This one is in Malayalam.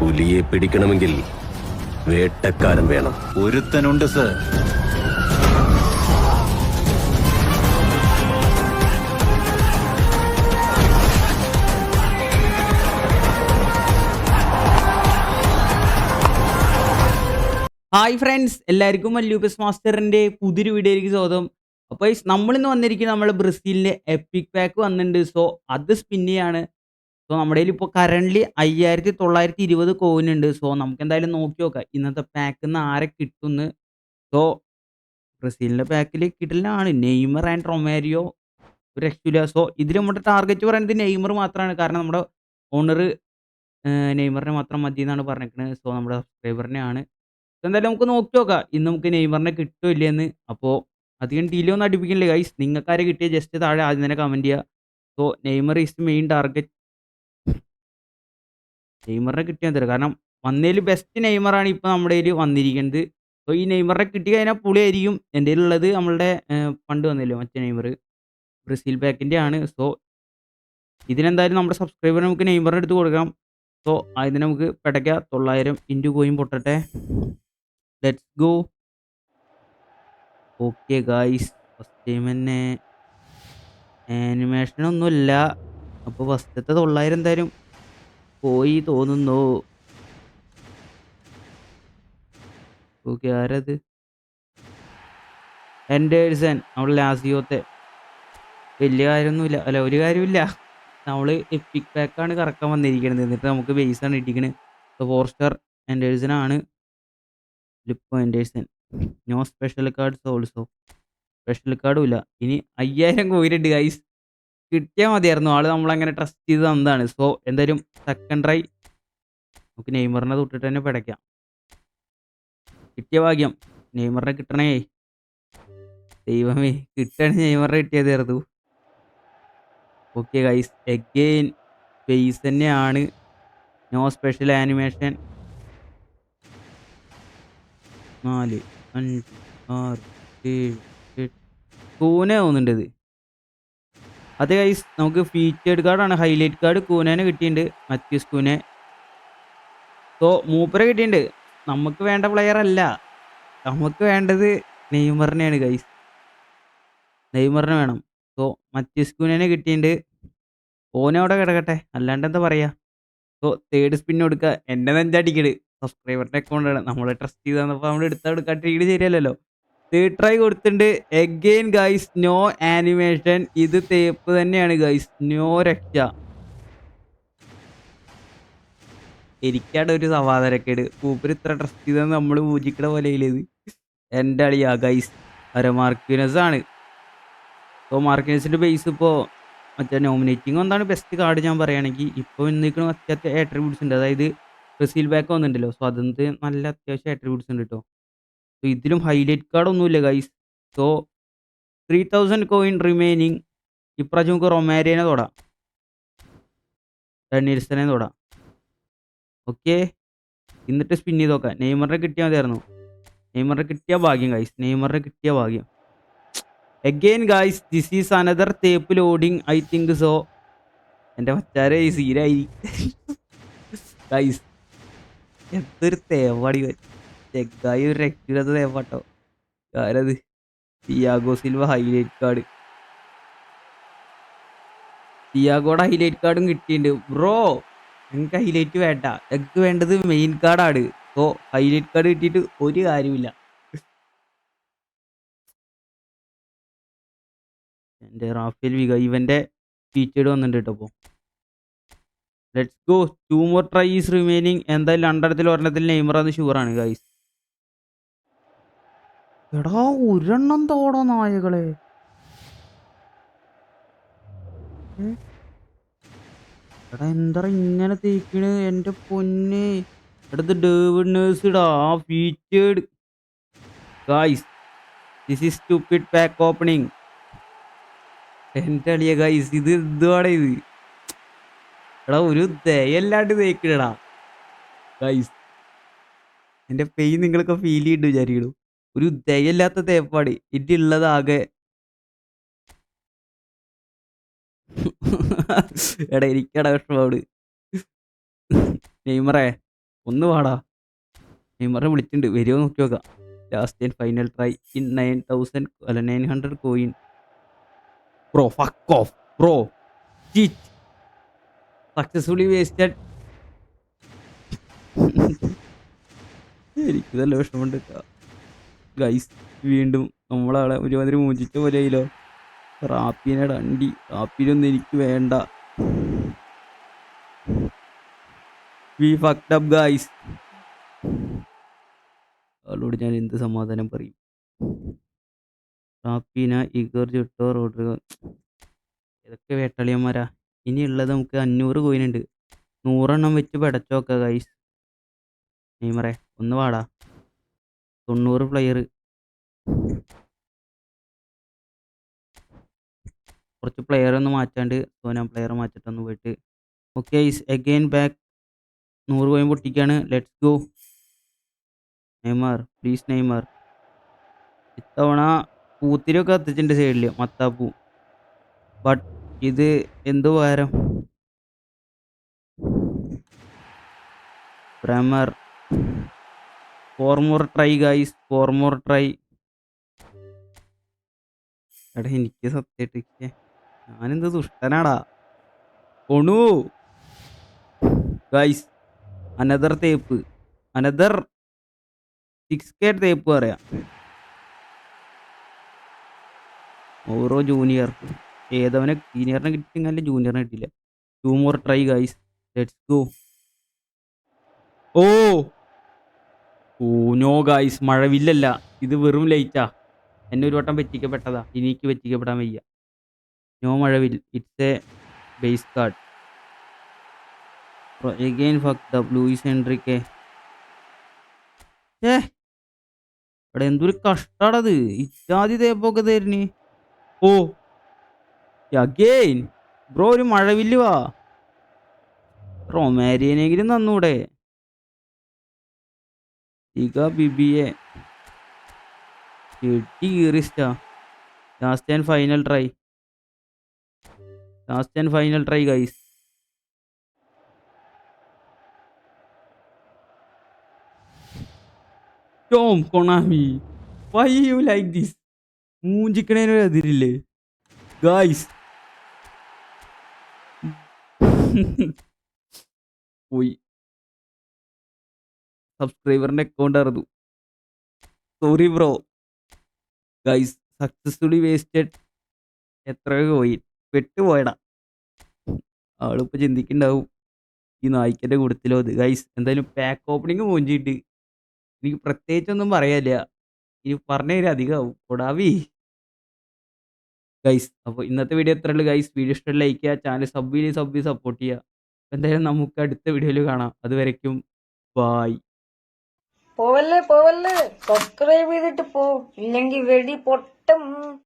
പുലിയെ പിടിക്കണമെങ്കിൽ വേട്ടക്കാരൻ വേണം. ഒരുത്തനുണ്ട് സർ. ഹായ് ഫ്രണ്ട്സ് എല്ലാവർക്കും മല്ലൂപ്പസ് മാസ്റ്ററിന്റെ പുതിയൊരു വീഡിയോയിലേക്ക് സ്വാഗതം. അപ്പോൾ നമ്മളിന്ന് വന്നിരിക്കുന്നത് നമ്മൾ ബ്രസീലിന്റെ എപ്പിക് പാക്ക് വന്നിട്ടുണ്ട്. സോ അത് സ്പിൻ ചെയ്യാണ്. സോ നമ്മുടെ കയ്യിൽ ഇപ്പോൾ കറന്റ്ലി അയ്യായിരത്തി തൊള്ളായിരത്തി ഇരുപത് കോയിൻ ഉണ്ട്. സോ നമുക്ക് എന്തായാലും നോക്കി നോക്കാം. ഇന്നത്തെ പാക്കിൽ നിന്ന് ആരെ കിട്ടുമെന്ന് സോ ബ്രസീലിന്റെ പാക്കിൽ കിട്ടലാണ് നെയ്മർ ആൻഡ് റൊമാരിയോ ഒരു രക്ഷയില്ല സോ ഇതിൽ നമ്മുടെ ടാർഗറ്റ് പറയുന്നത് നെയ്മർ മാത്രമാണ് കാരണം നമ്മുടെ ഓണർ നെയ്മറിനെ മാത്രം മതി എന്നാണ് പറഞ്ഞിരിക്കുന്നത് സോ നമ്മുടെ സബ്സ്ക്രൈബറിനെയാണ് സോ എന്തായാലും നമുക്ക് നോക്കി നോക്കാം. ഇന്ന് നമുക്ക് നെയ്മറിനെ കിട്ടുമില്ല എന്ന് അപ്പോൾ അധികം ഡീലൊന്നും അടുപ്പിക്കില്ല ഗൈസ് നിങ്ങൾക്കാരെ കിട്ടിയ ജസ്റ്റ് താഴെ ആദ്യം തന്നെ കമന്റ് ചെയ്യുക so Neymar is main target നെയ്മറിനെ കിട്ടിയാൽ തരും കാരണം വന്നതിൽ ബെസ്റ്റ് നെയ്മറാണ് ഇപ്പോൾ നമ്മുടെ കയ്യിൽ വന്നിരിക്കുന്നത്. സോ ഈ നെയ്മറിനെ കിട്ടി കഴിഞ്ഞാൽ പുളിയായിരിക്കും. എന്റെ ഉള്ളത് നമ്മളുടെ പണ്ട് വന്നില്ലേ മറ്റേ നെയ്മർ? ബ്രസീൽ ബാക്കിന്റെ ആണ്. സോ ഇതിനെന്തായാലും നമ്മുടെ സബ്സ്ക്രൈബർ നമുക്ക് നെയ്മറിന് എടുത്ത് കൊടുക്കാം. സോ അതിന് നമുക്ക് പെടയ്ക്ക. തൊള്ളായിരം ഇന്റു കോയും പൊട്ടട്ടെ. Let's go okay guys first time തന്നെ. ആനിമേഷനൊന്നുമില്ല അപ്പോൾ ഫസ്റ്റത്തെ തൊള്ളായിരം എന്തായാലും പോയി തോന്നുന്നു. ഓക്കെ ആരത് എൻഡേഴ്സൺ നമ്മൾ ലാസിയോത്തെ. വലിയ കാര്യമൊന്നുമില്ല. അല്ല ഒരു കാര്യമില്ല. നമ്മൾ എപ്പിക് പാക്കാണ് കറക്കാൻ വന്നിരിക്കുന്നത്. എന്നിട്ട് നമുക്ക് ബേസാണ് ഇട്ടിക്കണത് ഫോർ സ്റ്റാർ എൻഡേഴ്സൺ ആണ്. Lipo Anderson no special cards also special കാർഡും ഇല്ല. ഇനി അയ്യായിരം കോയിലുണ്ട് ഗൈസ് കിട്ടിയാൽ മതിയായിരുന്നു. ആൾ നമ്മളങ്ങനെ ട്രസ്റ്റ് ചെയ്ത് തന്നതാണ്. സോ എന്തായാലും സെക്കൻഡ് ട്രൈ നമുക്ക് നെയ്മറിനെ തൊട്ടിട്ട് തന്നെ പിടയ്ക്കാം. കിട്ടിയ ഭാഗ്യം. നെയ്മറിനെ കിട്ടണേ. ദൈവമേ കിട്ടണേ നെയ്മറിനെ കിട്ടിയതായിരുന്നു. ഓക്കെ ഗൈസ് എഗെയിൻ ബേസ് തന്നെയാണ്. നോ സ്പെഷ്യൽ ആനിമേഷൻ നാല് അഞ്ച് ആറ് ഏഴ് എട്ട്. കൂനെ തോന്നുന്നുണ്ട് ഇത്. അതെ ഗൈസ് നമുക്ക് ഫീച്ചേർഡ് കാർഡാണ് ഹൈലൈറ്റ് കാർഡ് കൂനേനെ കിട്ടിയിട്ടുണ്ട്. മത്യൂസ് കൂനെ. സോ മൂപ്പരെ കിട്ടിയിട്ടുണ്ട്. നമുക്ക് വേണ്ട പ്ലെയർ അല്ല. നമുക്ക് വേണ്ടത് നെയ്മറിനെയാണ് ഗൈസ് നെയ്മറിനെ വേണം. സോ മത്യൂസ് കൂനേനെ കിട്ടിയിട്ടുണ്ട്. ഓനെ അവിടെ കിടക്കട്ടെ. അല്ലാണ്ട് എന്താ പറയുക സോ തേർഡ് സ്പിൻ കൊടുക്കുക എന്നെ നെഞ്ചടിക്കട് സബ്സ്ക്രൈബറിന്റെ അക്കൗണ്ടാണ് നമ്മളെ ട്രസ്റ്റ് ചെയ്ത്. തന്നപ്പോൾ നമ്മൾ എടുത്താൽ എടുക്കാൻ ട്രീഡ് ശരിയല്ലല്ലോ. തേർഡ് ട്രൈ കൊടുത്തിട്ടുണ്ട്. എഗെയിൻ ഗൈസ് നോ ആനിമേഷൻ ഇത് തേപ്പ് തന്നെയാണ് ഗൈസ് നോ രക്ഷ. എനിക്കാണ് ഒരു സമാധാനക്കേട്. മൂപ്പര് ഇത്ര ട്രസ്റ്റ് ചെയ്തെന്ന് നമ്മൾ പൂജിക്കണ പോലെ ഇത്? എന്റെ അളിയാ ഗൈസ് അര മാർക്കിനസ് ആണ്. ഇപ്പോൾ മാർക്കിനസിന്റെ ബേസ് ഇപ്പോൾ മറ്റേ നോമിനേറ്റിംഗ് ഒന്നാണ് ബെസ്റ്റ് കാർഡ് ഞാൻ പറയുകയാണെങ്കിൽ ഇപ്പോൾ നിൽക്കുന്ന അത്യാവശ്യം ആട്രിബ്യൂട്ട്സ് ഉണ്ട്. അതായത് ബ്രസീൽ ബാക്ക് വന്നിട്ടുണ്ടല്ലോ. സോ നല്ല അത്യാവശ്യം ആട്രിബ്യൂട്ട്സ് ഉണ്ട് കേട്ടോ സോ ഇതിലും ഹൈലൈറ്റ് കാർഡ് ഒന്നുമില്ല guys so three thousand coin remaining ഇപ്രാവശ്യം നമുക്ക് റൊമാരിയനെ തൊടാം. ഡനീൽസനെ തൊടാം. ഓക്കെ എന്നിട്ട് സ്പിൻ ചെയ്ത് നോക്കാം. നെയ്മറിനെ കിട്ടിയാൽ മതിയായിരുന്നു. നെയ്മറിനെ കിട്ടിയ ഭാഗ്യം ഗൈസ് നെയ്മറിനെ കിട്ടിയ ഭാഗ്യം. Again guys this is another തേപ്പ് ലോഡിങ് ഐ തിങ്ക് സോ എന്റെ മച്ചാരെ സീരായി ഗൈസ് എന്തൊരു തേവാടി ചെക്കായി ഒരു രക്ഷയില്ലാത്ത തേപ്പാട്ടോ ആരത് തിയാഗോ സിൽവ ഹൈലൈറ്റ് കാർഡ് തിയാഗോടെ ഹൈലൈറ്റ് കാർഡും കിട്ടിയിട്ടുണ്ട്. ബ്രോ ഞങ്ങൾക്ക് ഹൈലൈറ്റ് വേണ്ട. എനിക്ക് വേണ്ടത് മെയിൻ കാർഡാണ് സോ ഹൈലൈറ്റ് കാർഡ് കിട്ടിയിട്ട് ഒരു കാര്യമില്ല എന്റെ റാഫേൽ വിക ഇവന്റെ ഫീച്ചേർഡ് വന്നിട്ടുണ്ട് കേട്ടോ അപ്പോൾ let's go two more tries remaining എന്തായാലും രണ്ടിടത്തിൽ ഒരെണ്ണത്തിൽ നെയ്മറാന്ന് ഷുവറാണ് ഗൈസ് എടാ ഒരെണ്ണം തോടോ നായകളെ. എടാ എന്താ ഇങ്ങനെ തേക്കണ്? എന്റെ പൊന്ന്. എടുത്ത് ഡേവിഡ് നേഴ്സ് ഇടാ ആ guys this is stupid pack opening എന്റെ അളിയ ഗൈസ് ഇത് എന്തുവാണ് ഇത്? എടാ ഒരു ദയല്ലാണ്ട് തേക്കണടാ. ഗൈസ് എന്റെ പെയിൻ നിങ്ങളൊക്കെ ഫീൽ ചെയ്യുന്നുണ്ട് വിചാരിക്കണു. ഒരു ദയല്ലാത്ത തേപ്പാടി ഇന്റെ ഉള്ളതാകെ എടാ എനിക്കടാ വിഷമോട് നെയ്മറേ ഒന്ന് വാടാ. നെയ്മറെ വിളിച്ചിട്ടുണ്ട്. വരുമോ നോക്കി നോക്കാം. Last and final try in nine thousand അല്ല nine hundred coin bro fuck off bro successfully wasted എനിക്ക് നല്ല വിഷമമുണ്ട് ഗൈസ് വീണ്ടും നമ്മളവിടെ ഒരുമാതിരി മോചിച്ച പോലെ ആയില്ലോ റാപ്പിനെ അണ്ടി റാപ്പിനൊന്നും എനിക്ക് വേണ്ട. വി ഫക്ട് ഗൈസ് അവളോട് ഞാൻ എന്ത് സമാധാനം പറയും? റാപ്പീന ഇഗർ ചുട്ടോ റോഡ്രിഗോ. ഇതൊക്കെ വേട്ടാളിയന്മാരാ ഇനിയുള്ളത് നമുക്ക് അഞ്ഞൂറ് കോയിനുണ്ട് നൂറെണ്ണം വെച്ച് പടച്ചോക്ക ഗൈസ് നെയ്മറേ ഒന്ന് വാടാ. തൊണ്ണൂറ് പ്ലെയർ കുറച്ച് പ്ലെയർ ഒന്ന് മാറ്റാണ്ട് സോ ഞാൻ പ്ലെയർ മാറ്റിട്ടൊന്ന് പോയിട്ട്. ഓക്കെ ഈസ് അഗെയിൻ ബാക്ക് നൂറ് coin പൊട്ടിക്കാണ്. Let's go Neymar please Neymar. ഇത്തവണ പൂത്തിരിയൊക്കെ കത്തിച്ചിട്ടുണ്ട് സൈഡിൽ മത്താപ്പൂ. ബട്ട് ഇത് എന്ത് പകരം പ്രമർ four more try guys four more try എടാ എനിക്ക് സത്യമായിട്ട് ഞാനെന്ത് ദുഷ്ടനാടാ? കൊണു ഗൈസ് അനദർ തേപ്പ് അനദർ സിക്സ് കെ തേപ്പ് പറയാം. ഓരോ ജൂനിയർ ഏതവനെ സീനിയറിനെ കിട്ടിയെങ്കിൽ ജൂനിയറിനെ കിട്ടില്ല two more try guys let's go ഓ! ഓ ഗായ്സ് മഴവില്ലല്ല. ഇത് വെറും ലൈറ്റാ എന്നെ ഒരു വട്ടം പറ്റിക്കപ്പെട്ടതാ. എനിക്ക് പറ്റിക്കപ്പെടാൻ വയ്യ. No Mazhavil. It's a base card again fuck the Luis എൻട്രിക്ക് ഏ ഇവിടെ എന്തൊരു കഷ്ടാടത്. ഇറ്റാതി തേപ്പൊക്കെ തരുന്ന്. ഓ. അഗെയിൻ ബ്രോ ഒരു മഴവില്ല് വാ. റൊമാരിയനെങ്കിലും തന്നൂടെ. ഇക ബിബിയെ ചെട്ടി കീറിസ്റ്റാ last and final try last and final try guys Tom Konami why you like this മൂഞ്ചിക്കണേനൊരു എതിരില്ലേ ഗായ്സ് പോയി. സബ്സ്ക്രൈബറിന്റെ അക്കൗണ്ട് ആയിരുന്നു. Sorry bro guys successfully wasted എത്രയോ പോയി? പെട്ടുപോയടാ. ആളിപ്പോ ചിന്തിക്കുന്നുണ്ടാവും. ഈ നായ്ക്കന്റെ കൂടത്തിലോ അത് ഗൈസ് എന്തായാലും പാക്ക് ഓപ്പണിങ് പോഞ്ചിട്ട് എനിക്ക് പ്രത്യേകിച്ചൊന്നും പറയാനില്ല. ഇനി പറഞ്ഞു തരാം അധികമാവും കൊടാവി. ഗൈസ് അപ്പോൾ ഇന്നത്തെ വീഡിയോ എത്ര ഉള്ളു. ഗൈസ് വീഡിയോ ഇഷ്ടം ലൈക്ക് ചെയ്യുക. ചാനൽ സബ് ചെയ്ത് സബ് ചെയ്ത് സപ്പോർട്ട് ചെയ്യുക എന്തായാലും നമുക്ക് അടുത്ത വീഡിയോയിൽ കാണാം. അതുവരയ്ക്കും ബായ് പോവല്ലേ പോവല്ലേ. സബ്സ്ക്രൈബ് ചെയ്തിട്ട് പോ. ഇല്ലെങ്കിൽ വെടി പൊട്ടും.